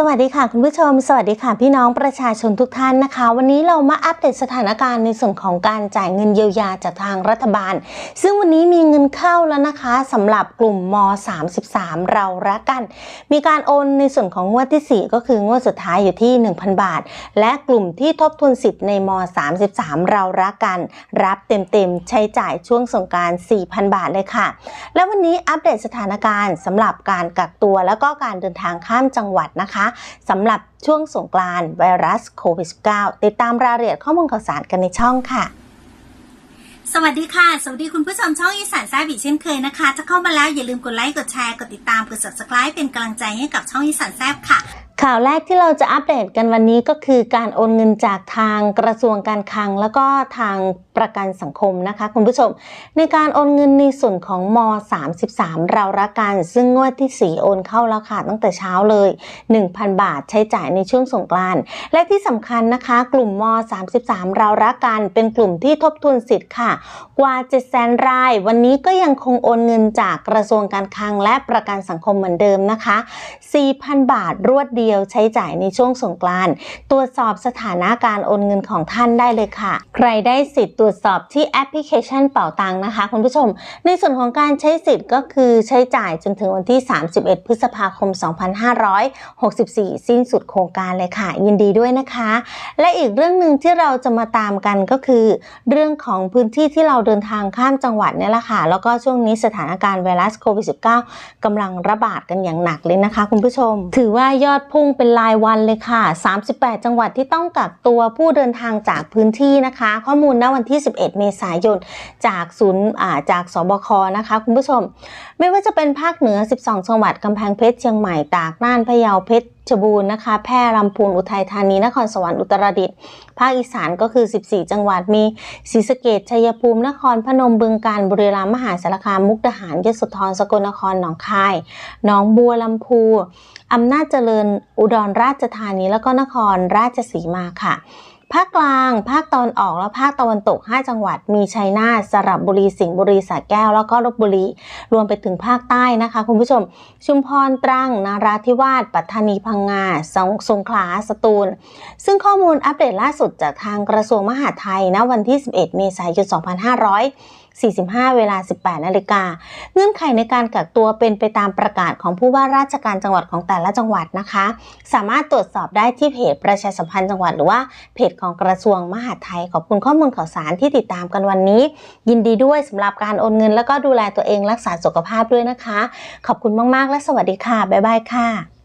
สวัสดีค่ะคุณผู้ชม สวัสดีค่ะพี่น้องประชาชนทุกท่านนะคะ วันนี้เรามาอัปเดตสถานการณ์ในส่วนของการจ่ายเงินเยียวยาจากทางรัฐบาล ซึ่งวันนี้มีเงินเข้าแล้วนะคะสำหรับกลุ่มม 33 เรารักกัน มีการโอนในส่วนของงวดที่ 4 ก็คืองวดสุดท้ายอยู่ที่ 1,000 บาท และกลุ่มที่ทบทุนสิทธิ์ในม 33 เรารักกัน รับเต็มๆใช้จ่ายช่วงสงกราร4,000 บาทเลยค่ะ และวันนี้อัปเดตสถานการณ์สำหรับการกักตัวแล้วก็การเดินทางข้ามจังหวัดนะคะสำหรับช่วงสงกรานต์ไวรัสโควิด -19 ติดตามรายละเอียดข้อมูลข่าวสารกันในช่องค่ะ สวัสดีค่ะ สวัสดีคุณผู้ชมช่องอีสานแซ่บอีกเช่นเคยนะคะ ถ้าเข้ามาแล้วอย่าลืมกดไลค์ กดแชร์ กดติดตาม กด subscribe เป็นกำลังใจให้กับช่องอีสานแซ่บค่ะ ข่าวแรกที่เราจะอัปเดตกันวันนี้ก็คือการโอนเงินจากทางกระทรวงการคลัง แล้วก็ทางประกันสังคมนะคะคุณผู้ชม ในการโอนเงินในส่วนของม 33 เรารักกัน ซึ่งงวดที่ 4 โอนเข้าแล้วค่ะตั้งแต่เช้าเลย 1,000 บาทใช้จ่ายในช่วงสงกรานต์และที่สำคัญนะคะ กลุ่มม 33 เรารักกันเป็นกลุ่มที่ทบทุนสิทธิ์ค่ะ กว่า700,000ราย วันนี้ก็ยังคงโอนเงินจากกระทรวงการคลัง และประกันสังคมเหมือนเดิมนะคะ 4,000 บาทรวดเดียวใช้จ่ายในช่วงสงกรานต์ตรวจสอบสถานะการโอนเงินของท่านได้เลยค่ะ ใครได้สิทธิ์ตรวจสอบที่แอปพลิเคชันเป่าตังนะคะคุณผู้ชม ในส่วนของการใช้สิทธิ์ก็คือใช้จ่ายจนถึงวันที่ 31 พฤษภาคม 2564 สิ้นสุดโครงการเลยค่ะ ยินดีด้วยนะคะ และอีกเรื่องหนึ่งที่เราจะมาตามกันก็คือ เรื่องของพื้นที่ที่เราเดินทางข้ามจังหวัดเนี่ยแหละค่ะ แล้วก็ช่วงนี้สถานการณ์ไวรัสโควิด -19 กำลังระบาดกันอย่างหนักเลยนะคะ คุณผู้ชม ถือว่ายอดผพุ่งเป็นรายวันเลยค่ะ 38 จังหวัดที่ต้องกักตัวผู้เดินทางจากพื้นที่นะคะ ข้อมูลณวันที่ 11 เมษายน จากศูนย์จากสบคนะคะ คุณผู้ชม ไม่ว่าจะเป็นภาคเหนือ 12 จังหวัดกำแพงเพชรเชียงใหม่ตากน่านพะเยาเพชร บูรณ์นะคะ แพร่ลำพูนอุทัยธานี นครสวรรค์อุตรดิตถ์ภาคอีสานก็คือ 14 จังหวัดมีศรีสะเกดชัยภูมินครพนมบึงกาฬบุรีรัมย์มหาสารคามมุกดาหารยโสธรสกลนครหนองคายหนองบัวลำพูอำนาจเจริญอุดรราชธานีแล้วก็นครราชสีมาค่ะ ภาคกลาง ภาคตอนออกและภาคตะวันตก 5 จังหวัด มีชัยนาทสระบุรี สิงห์บุรีสระแก้ว แล้วก็ลบบุรี รวมไปถึงภาคใต้นะคะ คุณผู้ชม ชุมพร ตรัง นาราธิวาส ปัตตานี พังงา สงสงขลา สตูล ซึ่งข้อมูลอัปเดตล่าสุดจากทางกระทรวงมหาดไทยณวันที่ 11 เมษายน 2500 2545เวลา 18 นาฬิกา เงื่อนไขในการกักตัวเป็นไปตามประกาศของผู้ว่าราชการจังหวัดของแต่ละจังหวัดนะคะ สามารถตรวจสอบได้ที่เพจประชาสัมพันธ์จังหวัดหรือว่าเพจของกระทรวงมหาดไทย ขอบคุณข้อมูลข่าวสารที่ติดตามกันวันนี้ ยินดีด้วยสำหรับการโอนเงิน แล้วก็ดูแลตัวเองรักษาสุขภาพด้วยนะคะ ขอบคุณมากๆ และสวัสดีค่ะ บ๊ายบายค่ะ